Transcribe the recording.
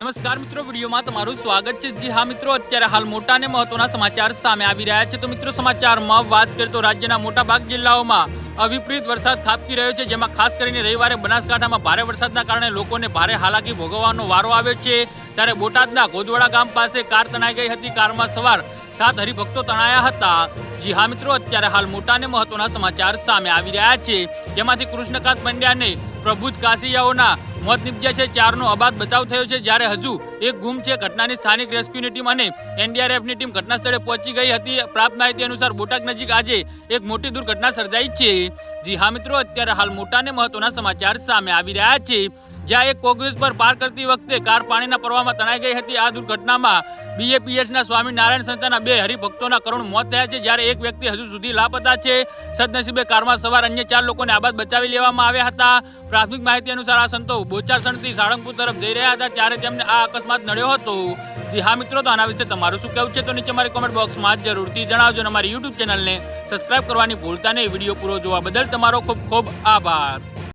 નમસ્કાર મિત્રો, વિડીયોમાં તમારું સ્વાગત છે. જી હા મિત્રો, અત્યારે હાલ મોટા અને મહત્વના સમાચાર સામે આવી રહ્યા છે. તો મિત્રો, સમાચારમાં વાત કરીએ તો રાજ્યના મોટાભાગ જિલ્લાઓમાં વિપરીત વરસાદ થાપકી રહ્યો છે, જેમાં ખાસ કરીને રવિવારે બનાસકાંઠામાં ભારે વરસાદના કારણે લોકોને ભારે હાલાકી ભોગવવાનો વારો આવ્યો છે. ત્યારે બોટાદના ગોદવાડા ગામ પાસે કાર તણાઈ ગઈ હતી. કારમાં સવાર સાત હરિભક્તો તણાયા હતા. જી હા મિત્રો, અત્યારે હાલ મોટા અને મહત્વના સમાચાર સામે આવી રહ્યા છે. જેમાંથી કૃષ્ણકાંત પંડ્યાને પ્રભુત કાસિયાઓના મોત નિપજ્યા છે. ચારનો અબાદ બચાવ થયો છે. જ્યારે હજુ એક ગુમ છે. ઘટનાની સ્થાનિક રેસ્ક્યુની ટીમ અને એનડીઆરએફની ટીમ ઘટના સ્થળે પહોંચી ગઈ હતી. પ્રાપ્ત માહિતી અનુસાર બોટાદ નજીક આજે એક મોટી દુર્ઘટના સર્જાઈ છે. જી હા મિત્રો, અત્યારે હાલ મોટા અને મહત્વના સમાચાર સામે આવી રહ્યા છે. જ્યાં એક કોગવેઝ પર પાર કરતી વખતે કાર પાણીના પ્રવાહમાં તણાઈ ગઈ હતી. આ દુર્ઘટનામાં બીએપીએસના સ્વામી નારાયણ સંસ્થાના બે હરિભક્તોના કરુણ મોત થયા છે. જ્યારે એક વ્યક્તિ હજુ સુધી લાપતા છે. સદનસીબે કારમાં સવાર અન્ય ચાર લોકોને આબાદ બચાવી લેવામાં આવ્યા હતા. પ્રાથમિક માહિતી અનુસાર આ સંતો બોચાસણથી સાળંગપુર તરફ જઈ રહ્યા હતા. ત્યારે તેમને આ અકસ્માત નડ્યો હતો. જી હા મિત્રો, તો આના વિશે તમારું શું કહેવું છે? તો નીચે મારી કોમેન્ટ બોક્સમાં જરૂરથી જણાવજો અને અમારી યુટ્યુબ ચેનલને સબસ્ક્રાઇબ કરવાની ભૂલતા નહીં. વીડિયો પૂરો જોવા બદલ તમારો ખૂબ ખૂબ આભાર.